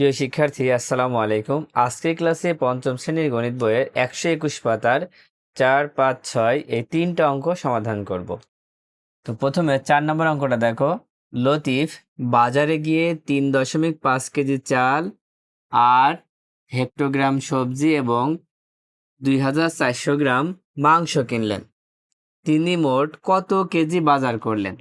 প্রিয় শিক্ষার্থী, আসসালামু আলাইকুম। আজকের ক্লাসে পঞ্চম শ্রেণির গণিত বইয়ের একশো একুশ পাতার চার, পাঁচ, ছয় এই তিনটা অঙ্ক সমাধান করব। তো প্রথমে চার নম্বর অঙ্কটা দেখো। লতিফ বাজারে গিয়ে তিন দশমিক পাঁচ কেজি চাল আর হেক্টোগ্রাম সবজি এবং দুই হাজার চারশো গ্রাম মাংস কিনলেন। তিনি মোট কত কেজি বাজার করলেন?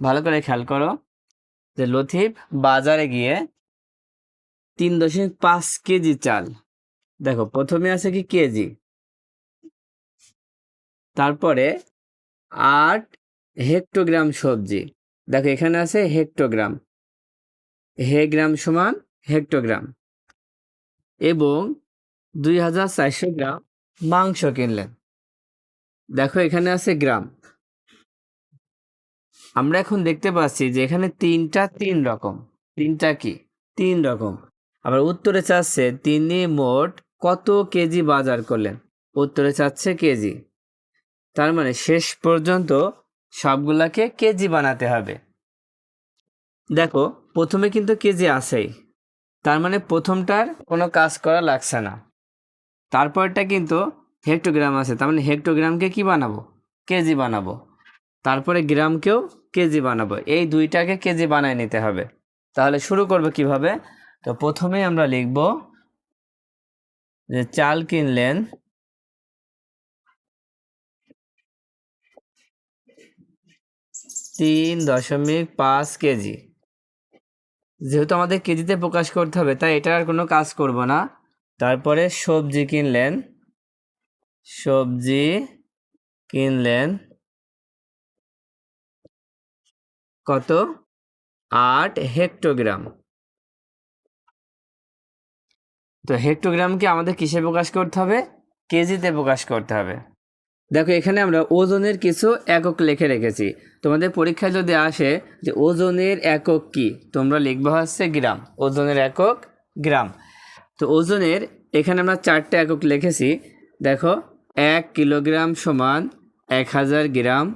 ভালো করে খেয়াল করো। যে লতিফ বাজারে গিয়ে তিন দশমিক পাঁচ কেজি চাল। দেখো, প্রথমে আছে কি কেজি? তারপরে আট হেক্টোগ্রাম সবজি। দেখো, এখানে আছে হেক্টোগ্রাম। হে গ্রাম সমান হেক্টোগ্রাম। এবং দুই হাজার চারশো গ্রাম মাংস কিনলেন। দেখো, এখানে আছে গ্রাম। আমরা এখন দেখতে পাচ্ছি যে এখানে তিনটা তিন রকম। তিনটা কি? তিন রকম। আবার উত্তরে চাচ্ছে তিনি মোট কত কেজি বাজার করলেন? উত্তরে চাচ্ছে কেজি। তার মানে শেষ পর্যন্ত সবগুলাকে কেজি বানাতে হবে। দেখো, প্রথমে কিন্তু কেজি আছেই। তার মানে প্রথমটার কোনো কাজ করা লাগছে না। তারপরটা কিন্তু হেক্টোগ্রাম আছে। তার মানে হেক্টোগ্রামকে কি বানাবো? কেজি বানাবো। তারপরে গ্রামকেও কেজি বানাবো। এই দুইটাকে কেজি বানায় নিতে হবে। তাহলে শুরু করব কীভাবে? তো প্রথমে আমরা লিখব যে চাল কিনলেন তিন দশমিক পাঁচ কেজি। যেহেতু আমাদের কেজিতে প্রকাশ করতে হবে, তাই এটা আর কোনো কাজ করব না। তারপরে সবজি কিনলেন সবজি কিনলেন কত? আট হেক্টোগ্রাম। তো হেক্টোগ্রামকে আমাদের কিসে প্রকাশ করতে হবে? কেজিতে প্রকাশ করতে হবে। দেখো, এখানে আমরা ওজনের কিছু একক লিখে রেখেছি। তোমাদের পরীক্ষায় যদি আসে যে ওজনের একক কি, তোমরা লিখবা হচ্ছে গ্রাম, ওজনের একক গ্রাম। তো ওজনের, এখানে আমরা চারটে একক লিখেছি। দেখো, এক কিলোগ্রাম সমান এক হাজার গ্রাম,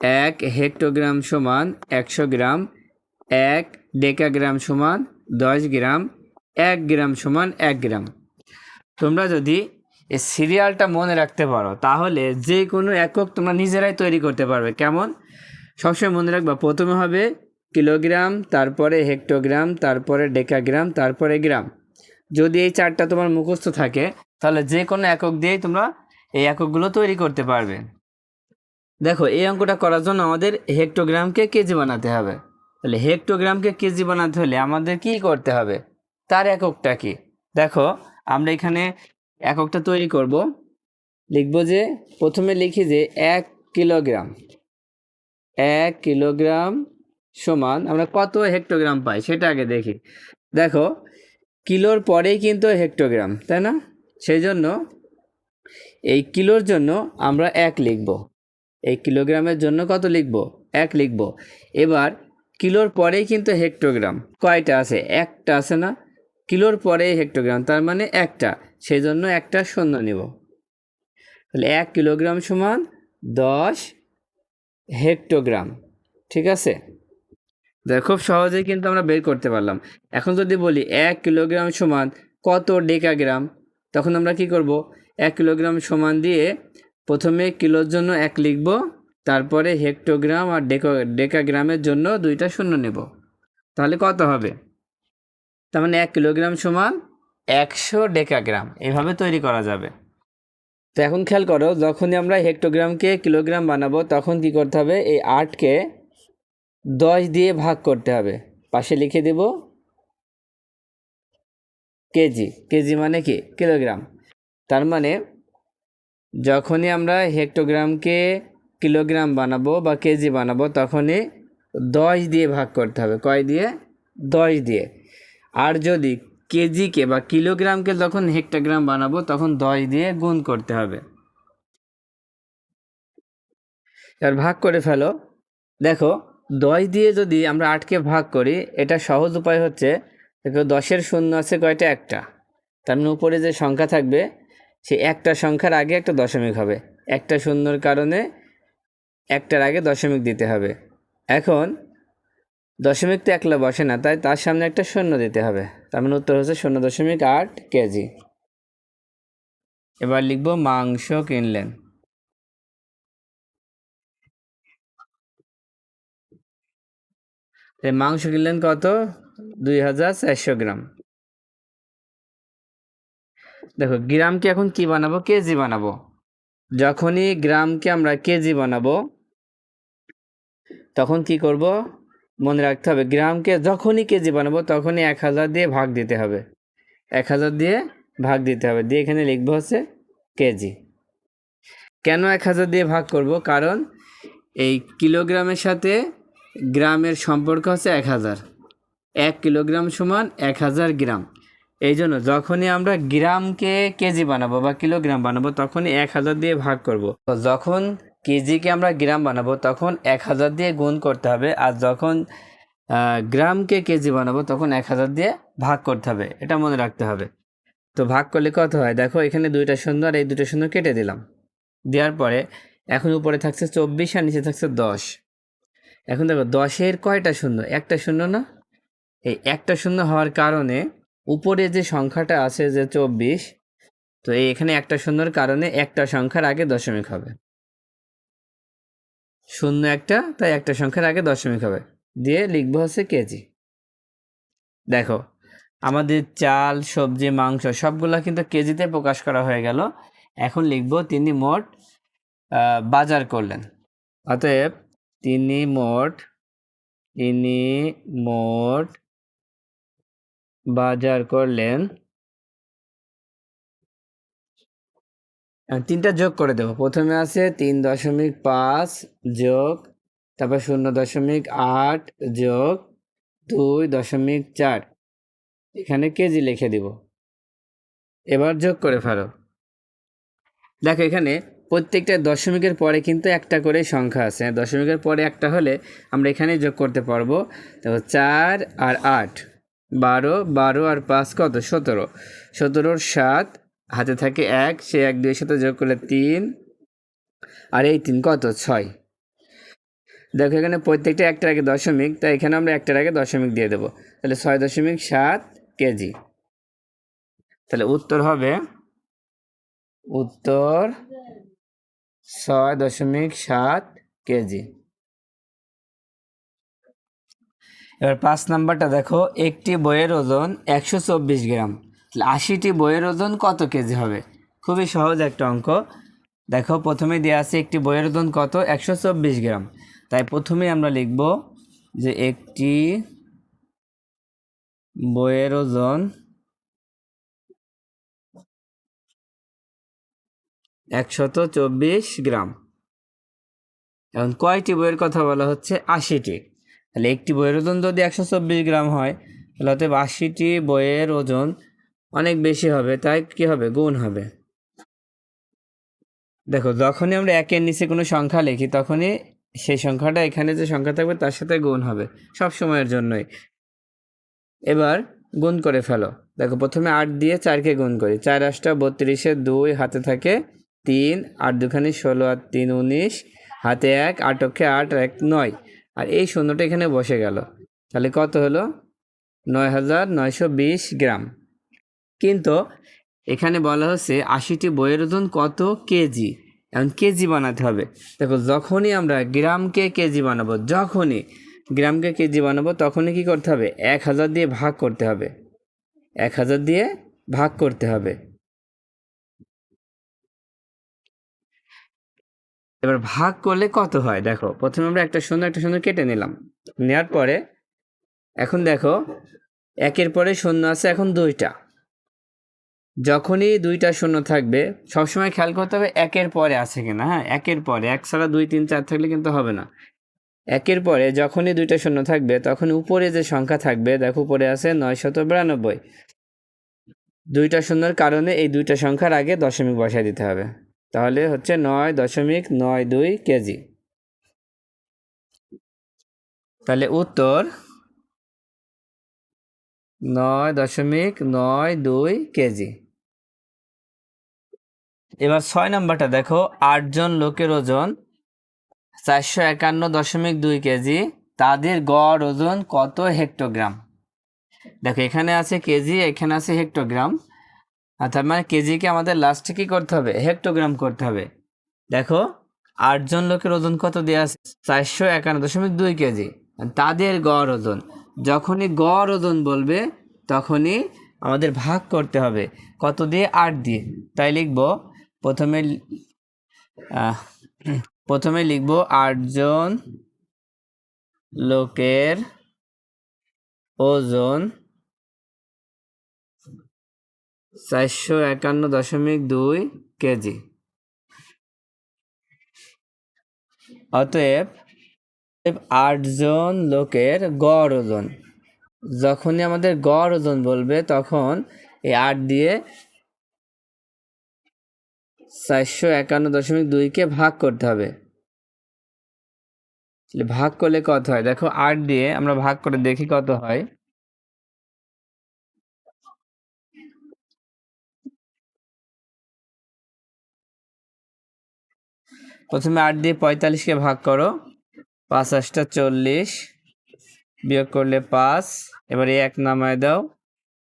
এক হেক্টোগ্রাম সমান একশো গ্রাম, এক ডেকাগ্রাম সমান দশ গ্রাম এক গ্রাম সমান এক গ্রাম। তোমরা যদি এই সিরিয়ালটা মনে রাখতে পারো, তাহলে যে কোনো একক তোমরা নিজেরাই তৈরি করতে পারবে। কেমন? সবসময় মনে রাখবা, প্রথমে হবে কিলোগ্রাম, তারপরে হেক্টোগ্রাম, তারপরে ডেকাগ্রাম, তারপরে গ্রাম। যদি এই চারটা তোমার মুখস্থ থাকে, তাহলে যে কোনো একক দিয়েই তোমরা এই এককগুলো তৈরি করতে পারবে। দেখো, এই অঙ্কটা করার জন্য আমাদের হেক্টোগ্রামকে কেজি বানাতে হবে। তাহলে হেক্টোগ্রামকে কেজি বানাতে হলে আমাদের কি করতে হবে? তার এককটা কি? দেখো, আমরা এখানে এককটা তৈরি করব। লিখব যে, প্রথমে লিখি যে, এক কিলোগ্রাম। এক কিলোগ্রাম সমান, আমরা কত হেক্টোগ্রাম পাই সেটা আগে দেখি। দেখো, কিলোর পরেই কিন্তু হেক্টোগ্রাম, তাই না? সেই জন্য এই কিলোর জন্য আমরা এক লিখব। এই কিলোগ্রামের জন্য কত লিখব? এক লিখব। এবার কিলোর পরেই কিন্তু হেক্টোগ্রাম। কয়টা আছে? একটা আছে না? কিলোর পরে হেক্টোগ্রাম তার মানে একটা। সেই জন্য একটা শূন্য নিব। তাহলে এক কিলোগ্রাম সমান দশ হেক্টোগ্রাম ঠিক আছে? দেখ, খুব সহজেই কিন্তু আমরা বের করতে পারলাম। এখন যদি বলি এক কিলোগ্রাম সমান কত ডেকাগ্রাম তখন আমরা কি করব? এক কিলোগ্রাম সমান দিয়ে প্রথমে কিলোর জন্য এক লিখব, তারপরে হেক্টোগ্রাম আর ডেকা ডেকাগ্রামের জন্য দুইটা শূন্য নেব। তাহলে কত হবে? তার মানে এক কিলোগ্রাম সমান একশো ডেকাগ্রাম। এভাবে তৈরি করা যাবে। তো এখন খেয়াল করো, যখনই আমরা হেক্টোগ্রামকে কিলোগ্রাম বানাবো, তখন কি করতে হবে? এই আটকে দশ দিয়ে ভাগ করতে হবে। পাশে লিখে দেব কেজি। কেজি মানে কি? কিলোগ্রাম। তার মানে যখনই আমরা হেক্টোগ্রামকে কিলোগ্রাম বানাবো বা কেজি বানাবো, তখনই দশ দিয়ে ভাগ করতে হবে। কয় দিয়ে? দশ দিয়ে। আর যদি কেজিকে বা কিলোগ্রামকে যখন হেক্টোগ্রাম বানাবো, তখন দশ দিয়ে গুণ করতে হবে। এবার ভাগ করে ফেলো। দেখো, দশ দিয়ে যদি আমরা আটকে ভাগ করি, এটা সহজ উপায় হচ্ছে, দেখো দশের শূন্য আছে কয়টা? একটা। তার মানে উপরে যে সংখ্যা থাকবে সেই একটা সংখ্যার আগে একটা দশমিক হবে। একটা শূন্যর কারণে একটার আগে দশমিক দিতে হবে। এখন দশমিক তো একলা বসে না, তাই তার সামনে একটা শূন্য দিতে হবে। তার মানে উত্তর হচ্ছে শূন্য দশমিক আট কেজি। এবার লিখব মাংস কিনলেন। মাংস কিনলেন কত? দুই হাজার চারশো গ্রাম। দেখো, গ্রামকে এখন কি বানাবো? কেজি বানাবো। যখনই গ্রামকে আমরা কেজি বানাবো, তখন কি করব? মনে রাখতে হবে, গ্রামকে যখনই কেজি বানাবো তখনই এক হাজার দিয়ে ভাগ দিতে হবে। এক হাজার দিয়ে ভাগ দিতে হবে, দিয়ে এখানে লিখব হচ্ছে কেজি। কেন এক হাজার দিয়ে ভাগ করব? কারণ এই কিলোগ্রামের সাথে গ্রামের সম্পর্ক হচ্ছে এক হাজার। এক কিলোগ্রাম সমান এক হাজার গ্রাম। এই জন্য যখনই আমরা গ্রামকে কেজি বানাবো বা কিলোগ্রাম বানাবো তখনই এক হাজার দিয়ে ভাগ করব। যখন কেজিকে আমরা গ্রাম বানাবো, তখন এক হাজার দিয়ে গুণ করতে হবে। আর যখন গ্রামকে কেজি বানাবো, তখন এক হাজার দিয়ে ভাগ করতে হবে। এটা মনে রাখতে হবে। তো ভাগ করলে কত হয়? দেখো, এখানে দুইটা শূন্য আর এই দুটো শূন্য কেটে দিলাম। দেওয়ার পরে এখন উপরে থাকছে চব্বিশ আর নিচে থাকছে দশ। এখন দেখো, দশের কয়টা শূন্য? একটা শূন্য না? এই একটা শূন্য হওয়ার কারণে উপরে যে সংখ্যাটা আছে যে চব্বিশ, তো এখানে একটা শূন্যর কারণে একটা সংখ্যার আগে দশমিক হবে। শূন্য একটা, তাই একটা সংখ্যার আগে দশমিক হবে। দিয়ে লিখব হচ্ছে কেজি। দেখো, আমাদের চাল, সবজি, মাংস সবগুলো কিন্তু কেজিতে প্রকাশ করা হয়ে গেল। এখন লিখব তিনি মোট বাজার করলেন। অতএব তিনি মোট তিনি মোট বাজার করলেন তিনটা যোগ করে দেবো। প্রথমে আছে তিন দশমিক পাঁচ যোগ, তারপর শূন্য দশমিক আট যোগ দুই দশমিক চার। এখানে কেজি লিখে দিব। এবার যোগ করে ফেলো। দেখো এখানে প্রত্যেকটা দশমিকের পরে কিন্তু একটা করে সংখ্যা আছে। দশমিকের পরে একটা হলে আমরা এখানে যোগ করতে পারব। দেখো চার আর আট, বারো বারো আর পাঁচ কত? সতেরো। সতেরোর সাত হাতে থাকে এক, সে এক, দুইয়ের সাথে যোগ করলে তিন। আর এই তিন কত? ছয়। দেখো এখানে প্রত্যেকটা একটার আগে দশমিক, তাই এখানে আমরা একটার আগে দশমিক দিয়ে দেবো। তাহলে ছয় দশমিক সাত কেজি। তাহলে উত্তর হবে, উত্তর ছয় দশমিক সাত কেজি। এবার পাঁচ নাম্বারটা দেখো, একটি বইয়ের ওজন একশো চব্বিশ গ্রাম। আশিটি বইয়ের ওজন কত কেজি হবে? খুবই সহজ একটা অঙ্ক। দেখো, প্রথমে দেওয়া আছে একটি বইয়ের ওজন কত? একশো চব্বিশ গ্রাম। তাই প্রথমে আমরা লিখব যে একটি বইয়ের ওজন একশত চব্বিশ গ্রাম। এখন কয়টি বইয়ের কথা বলা হচ্ছে? আশিটি। তাহলে একটি বইয়ের ওজন যদি একশো চব্বিশ গ্রাম হয়, তাহলে অতএব আশিটি বইয়ের ওজন অনেক বেশি হবে, তাই কি হবে? গুণ হবে। দেখো, যখনই আমরা একের নিচে কোনো সংখ্যা লিখি, তখনই সেই সংখ্যাটা, এখানে যে সংখ্যা থাকবে, তার সাথে গুণ হবে, সব সময়ের জন্যই। এবার গুণ করে ফেলো। দেখো, প্রথমে আট দিয়ে চারকে গুণ করি। চার আটটা বত্রিশে দুই, হাতে থাকে তিন আট দুখানি ষোলো, আর তিন উনিশ, হাতে এক আটকে আট এক নয়। আর এই শূন্যটা এখানে বসে গেল। তাহলে কত হলো? নয় হাজার নয়শো বিশ গ্রাম। কিন্তু এখানে বলা হচ্ছে আশিটি বইয়ের ওজন কত কেজি? এখন কেজি বানাতে হবে। দেখো, যখনই আমরা গ্রামকে কেজি বানাবো, যখনই গ্রামকে কেজি বানাবো, তখনই কি করতে হবে? এক হাজার দিয়ে ভাগ করতে হবে। এক হাজার দিয়ে ভাগ করতে হবে। এবার ভাগ করলে কত হয়? দেখো, প্রথমে আমরা একটা শূন্য একটা শূন্য কেটে নিলাম। নেওয়ার পরে, এখন দেখো, একের পরে শূন্য আছে, এখন দুইটা। যখনই দুইটা শূন্য থাকবে, সবসময় খেয়াল করতে হবে একের পরে আছে কিনা। হ্যাঁ একের পরে। এক ছাড়া দুই, তিন, চার থাকলে কিন্তু হবে না। একের পরে যখনই দুইটা শূন্য থাকবে, তখন উপরে যে সংখ্যা থাকবে, দেখো উপরে আছে নয়শত বিরানব্বই। দুইটা শূন্যর কারণে এই দুইটা সংখ্যার আগে দশমিক বসায় দিতে হবে। তাহলে হচ্ছে নয় দশমিক নয় দুই কেজি। তাহলে উত্তর নয় দশমিক নয় দুই কেজি। এবার ছয় নাম্বারটা দেখো, আটজন লোকের ওজন চারশো একান্ন দশমিক দুই কেজি, তাদের গড় ওজন কত হেক্টোগ্রাম? দেখো, এখানে আছে কেজি, এখানে আছে হেক্টোগ্রাম। তার মানে কেজিকে আমাদের লাস্টে কি করতে হবে? হেক্টোগ্রাম করতে হবে। দেখো, আটজন লোকের ওজন কত দেওয়া আছে? চারশো একান্ন দশমিক দুই কেজি। তাদের গড় ওজন, যখনই গড় ওজন বলবে, তখনই আমাদের ভাগ করতে হবে। কত দিয়ে? আট দিয়ে। তাই লিখব প্রথমে প্রথমে লিখব আটজন লোকের ওজন চারশো একান্ন দশমিক দুই কেজি। অতএব আটজন লোকের গড় ওজন। যখনই আমাদের গড় ওজন বলবে, তখন এই আট দিয়ে চারশো একান্ন দশমিক দুইকে ভাগ করতে হবে। ভাগ করলে কত হয়? দেখো আট দিয়ে আমরা ভাগ করে দেখি কত হয়। প্রথমে আট দিয়ে পঁয়তাল্লিশকে ভাগ করো। পাঁচ আটটা চল্লিশ বিয়োগ করলে পাঁচ। এবার এক নামায় দাও।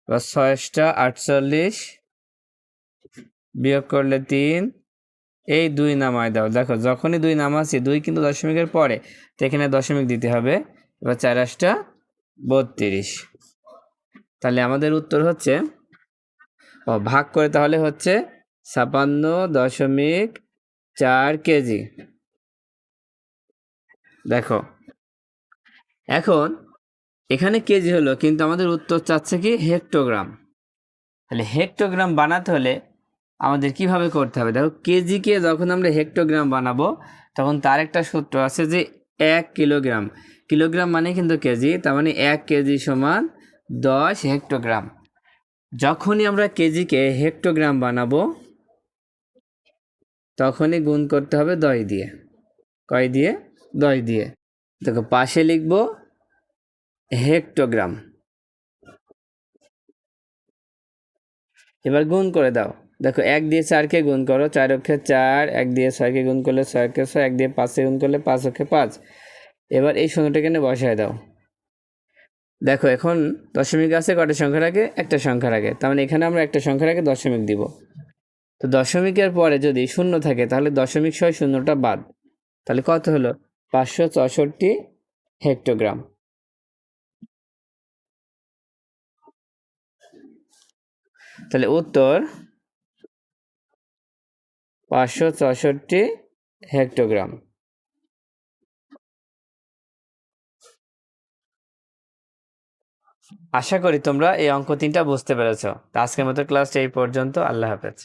এবার ছয়টা আটচল্লিশ বিয়োগ করলে তিন। এই দুই নামায় দাও। দেখো, যখনই দুই নামাচ্ছি, দুই কিন্তু দশমিকের পরে, তো এখানে দশমিক দিতে হবে। এবার চার আটটা বত্রিশ। তাহলে আমাদের উত্তর হচ্ছে, ও, ভাগ করে তাহলে হচ্ছে ছাপান্ন দশমিক চার কেজি। দেখো, এখন এখানে কেজি হলো, কিন্তু আমাদের উত্তর চাচ্ছে কি, হেক্টোগ্রাম। তাহলে হেক্টোগ্রাম বানাতে হলে আমাদের কীভাবে করতে হবে? দেখো, কেজিকে যখন আমরা হেক্টোগ্রাম বানাবো, তখন তার একটা সূত্র আছে যে এক কিলোগ্রাম কিলোগ্রাম মানে কিন্তু কেজি, তার মানে এক কেজি সমান দশ হেক্টোগ্রাম যখনই আমরা কেজিকে হেক্টোগ্রাম বানাবো, তখনই গুণ করতে হবে দশ দিয়ে। কয় দিয়ে? দশ দিয়ে। দেখো, পাশে লিখব হেক্টোগ্রাম এবার গুণ করে দাও। দেখো এক দিয়ে চারকে গুণ করো, চার অক্ষে চার, এক দিয়ে ছয়কে গুণ করলে ছয় অক্ষে ছয়, এক দিয়ে পাঁচকে গুণ করলে পাঁচ অক্ষে পাঁচ। এবার এই শূন্যটাকে এনে বসায় দাও। দেখো এখন দশমিক আছে কটা সংখ্যার আগে? একটা সংখ্যার আগে। তার মানে এখানে আমরা একটা সংখ্যার আগে দশমিক দিব। তো দশমিকের পরে যদি শূন্য থাকে, তাহলে দশমিক ছয় শূন্যটা বাদ। তাহলে কত হলো? পাঁচশো চৌষট্টি হেক্টোগ্রাম। তাহলে উত্তর পাঁচশো চৌষট্টি হেক্টোগ্রাম। আশা করি তোমরা এই অঙ্ক তিনটা বুঝতে পেরেছ। আজকের মতো ক্লাস এই পর্যন্ত। আল্লাহ হাফেজ।